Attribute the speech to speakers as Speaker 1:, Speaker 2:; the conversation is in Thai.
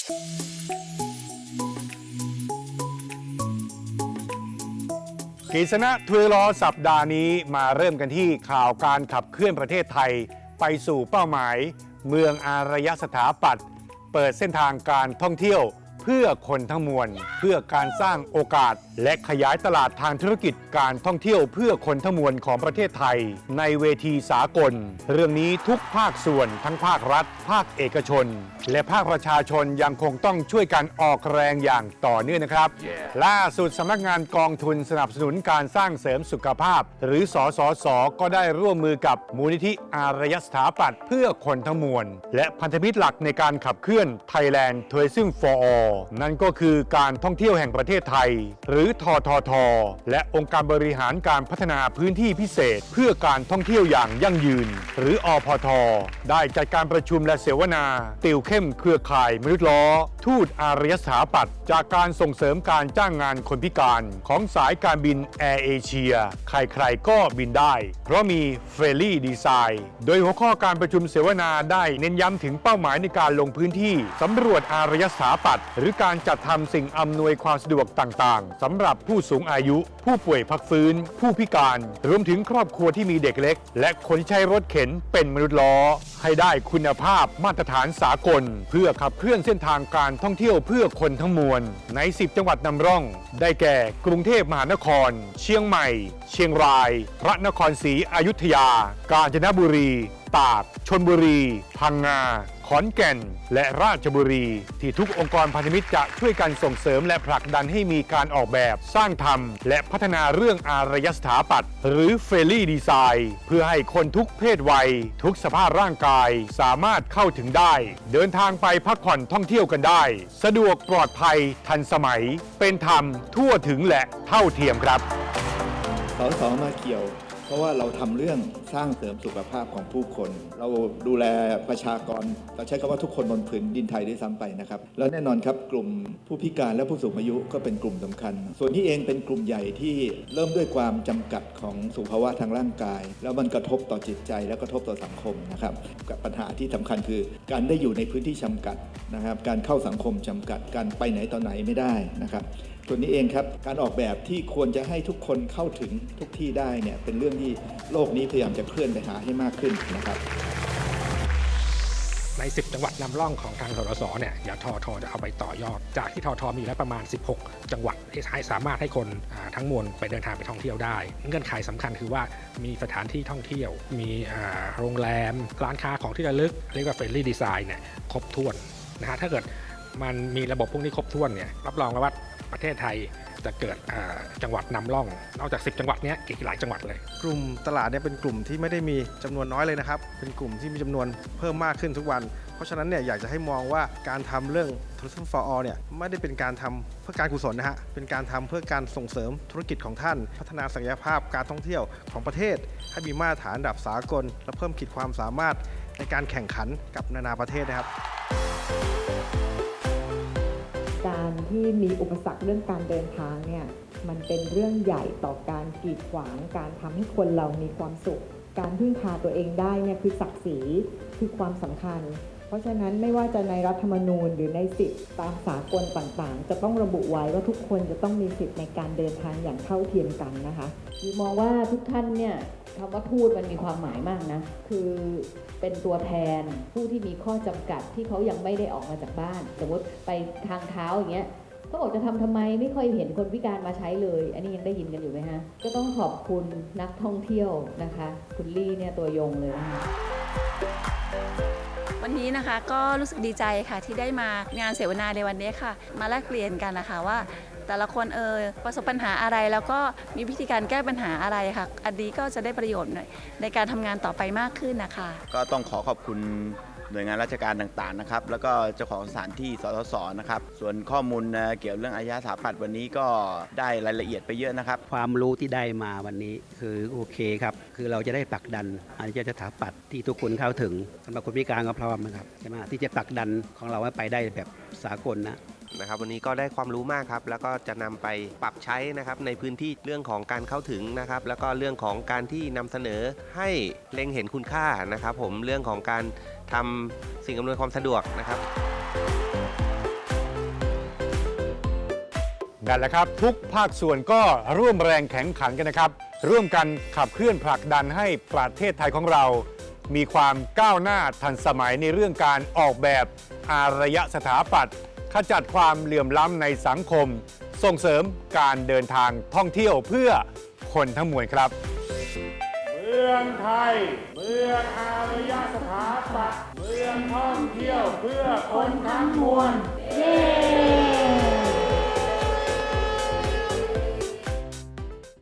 Speaker 1: กีษณะทวรอสัปดาห์นี้มาเริ่มกันที่ข่าวการขับเคลื่อนประเทศไทย ไปสู่เป้าหมาย เมืองอารยสถาปัตย์เปิดเส้นทางการท่องเที่ยว เพื่อคนทั้งมวล เพื่อการสร้างโอกาส และขยายตลาดทางธุรกิจการท่องเที่ยวเพื่อคนทั้งมวลของประเทศไทย ในเวทีสากล เรื่องนี้ทุกภาคส่วนทั้งภาครัฐ ภาคเอกชน และภาคประชาชนยังคงต้องช่วยกันออกแรงอย่างต่อเนื่องนะครับล่าสุดสำนักงานกองทุนสนับสนุนการสร้างเสริมสุขภาพ หรือสสสก็ได้ร่วมมือกับมูลนิธิอารยสถาปัตย์เพื่อคนทั้งมวล และพันธมิตรหลักในการขับเคลื่อน Thailand Tourism for All นั่นก็คือการท่องเที่ยวแห่งประเทศไทย หรือททท และองค์การบริหารการพัฒนาพื้นที่พิเศษ เพื่อการท่องเที่ยวอย่างยั่งยืน หรืออพท ได้จัดการประชุมและเสวนา ติวเข้มเครือข่ายมนุษย์ล้อ ทูตอารยสถาปัตย์จากการส่งเสริมการจ้างงานคนพิการ ของสายการบินแอร์เอเชียใครๆก็บินได้ เพราะมีเฟรลี่ดีไซน์โดยหัวข้อการประชุมเสวนาได้เน้นย้ำถึงเป้าหมายในการลงพื้นที่สำรวจอารยสถาปัตย์หรือการจัดทำสิ่งอำนวยความสะดวกต่างๆสำหรับผู้สูงอายุ ผู้ป่วยพักฟื้น ผู้พิการ รวมถึงครอบครัวที่มีเด็กเล็ก และคนที่ใช้รถเข็นเป็นมนุษย์ล้อ ให้ได้คุณภาพมาตรฐานสากล เพื่อขับเคลื่อนเส้นทางการท่องเที่ยวเพื่อคนทั้งมวล ใน 10 จังหวัดนำร่อง ได้แก่ กรุงเทพมหานคร เชียงใหม่ เชียงราย พระนครศรีอยุธยา กาญจนบุรี ตากชนบุรี พังงา ขอนแก่น และราชบุรี ที่ทุกองค์กรพันธมิตรจะช่วยกันส่งเสริมและผลักดันให้มีการออกแบบสร้างทำและพัฒนาเรื่องอารยสถาปัตย์หรือเฟรลี่ดีไซน์เพื่อให้คนทุกเพศวัย ทุกสภาพร่างกายสามารถเข้าถึงได้ เดินทางไปพักผ่อนท่องเที่ยวกันได้ สะดวกปลอดภัยทันสมัย เป็นธรรมทั่วถึงและเท่าเทียมครับ
Speaker 2: สสมาเกี่ยว เพราะว่าเราทำเรื่องสร้างเสริมสุขภาพของผู้คน เราดูแลประชากรเราใช้คำว่าทุกคนบนผืนดินไทยด้วยซ้ำไปนะครับแล้วแน่นอนครับกลุ่มผู้พิการและผู้สูงอายุก็เป็นกลุ่มสำคัญ ส่วนนี้เองเป็นกลุ่มใหญ่ที่เริ่มด้วยความจำกัดของสุขภาวะทางร่างกาย แล้วมันกระทบต่อจิตใจและกระทบต่อสังคมนะครับกับปัญหาที่สำคัญคือ การได้อยู่ในพื้นที่จำกัด นะครับการเข้าสังคมจำกัดการไปไหนต่อไหนไม่ได้นะครับส่วนี้เองครับการออกแบบที่ควรจะให้ทุกคนเข้าถึงทุกที่ได้เนี่ยเป็นเรื่องที่โลกนี้พยายามจะเคลื่อนไปหาให้มากขึ้นนะครับ
Speaker 3: ใน 10 จังหวัดนำร่องของทางททสเนี่ยเดี๋ยวททจะเอาไปต่อยอด จากที่ทอทอมีแล้วประมาณ 16 จังหวัดที่ให้สามารถให้คนทั้งมวลไปเดินทางไปท่องเที่ยวได้ เงื่อนไขสำคัญคือว่ามีสถานที่ท่องเที่ยว มีโรงแรม ร้านค้าของที่ระลึก เรียกว่าเฟรนลี่ดีไซน์เนี่ยครบถ้วน นะฮะถ้าเกิดมันมีระบบพวกนี้ครบถ้วนเนี่ยรับรองแล้วว่าประเทศไทยจะเกิดจังหวัดนำร่อง นอกจาก 10 จังหวัดเนี้ยอีกหลายจังหวัดเลย
Speaker 4: กลุ่มตลาดเนี่ยเป็นกลุ่มที่ไม่ได้มีจำนวนน้อยเลยนะครับ เป็นกลุ่มที่มีจำนวนเพิ่มมากขึ้นทุกวัน เพราะฉะนั้นเนี่ยอยากจะให้มองว่าการทำเรื่อง Tourism for All เนี่ยไม่ได้เป็นการทำเพื่อการกุศลนะฮะ เป็นการทำเพื่อการส่งเสริมธุรกิจของท่าน พัฒนาศักยภาพการท่องเที่ยวของประเทศ ให้มีมาตรฐานระดับสากล และเพิ่มขีดความสามารถในการแข่งขันกับนานาประเทศนะครับ
Speaker 5: ที่มีอุปสรรคเรื่องการเดินทางเนี่ยมันเป็นเรื่องใหญ่ต่อการกีดขวาง การทำให้คนเรามีความสุข การพึ่งพาตัวเองได้เนี่ยคือศักดิ์ศรีคือความสำคัญ เพราะฉะนั้นไม่ว่าจะในรัฐธรรมนูญหรือในสิทธิตามสากลต่างๆ จะต้องระบุไว้ว่าทุกคนจะต้องมีสิทธิในการเดินทางอย่างเท่าเทียมกันนะคะ
Speaker 6: คือมองว่าทุกท่านเนี่ยคำว่าทูตมันมีความหมายมากนะ คือเป็นตัวแทนผู้ที่มีข้อจำกัดที่เขายังไม่ได้ออกมาจากบ้าน สมมติไปทางเท้าอย่างเงี้ย ก็บอกจะทำทำไมไม่ค่อยเห็นคนพิการมาใช้เลย อันนี้ยังได้ยินกันอยู่ไหมฮะ ก็ต้องขอบคุณนักท่องเที่ยวนะคะ คุณลี่เนี่ยตัวยงเลยนะคะ
Speaker 7: วันนี้นะคะก็รู้สึกดีใจค่ะที่ได้มางานเสวนาในวันนี้ค่ะ มาแลกเปลี่ยนกันนะคะว่า แต่ละคนเออประสบปัญหาอะไรแล้วก็มีวิธีการแก้ปัญหาอะไรค่ะ อันนี้ก็จะได้ประโยชน์ในในการทำงานต่อไปมากขึ้นนะคะ
Speaker 8: ก็ต้องขอขอบคุณ หน่วยงานราชการต่างๆนะครับแล้วก็เจ้าของสถานที่สทศนะครับส่วนข้อมูลนะเกี่ยวเรื่องอายาสถาปัตย์วันนี้ก็ได้รายละเอียดไปเยอะนะครับ
Speaker 9: ความรู้ที่ได้มาวันนี้คือโอเคครับ คือเราจะได้ผลักดันอาจจะสถาปัตย์ที่ทุกคนเข้าถึงสำหรับคนพิการก็พร้อมนะครับใช่ไหมที่จะผลักดันของเราให้ไปได้แบบสากลนะ
Speaker 10: นะครับวันนี้ก็ได้ความรู้มากครับ แล้วก็จะนำไปปรับใช้นะครับในพื้นที่เรื่องของการเข้าถึงนะครับ แล้วก็เรื่องของการที่นำเสนอให้เล็งเห็นคุณค่านะครับ ผมเรื่องของการ ทำสิ่งอำนวยความสะดวกนะครับ
Speaker 1: นั่นแหละครับ ทุกภาคส่วนก็ร่วมแรงแข็งขันกันนะครับ ร่วมกันขับเคลื่อนผลักดันให้ประเทศไทยของเรา มีความก้าวหน้าทันสมัยในเรื่องการออกแบบอารยสถาปัตย์ขจัดความเหลื่อมล้ำในสังคม ส่งเสริมการเดินทางท่องเที่ยวเพื่อคนทั้งมวลครับ เมืองไทย เมืองอารยสถาปัตย์ เที่ยวเพื่อคนทั้งมวลเย้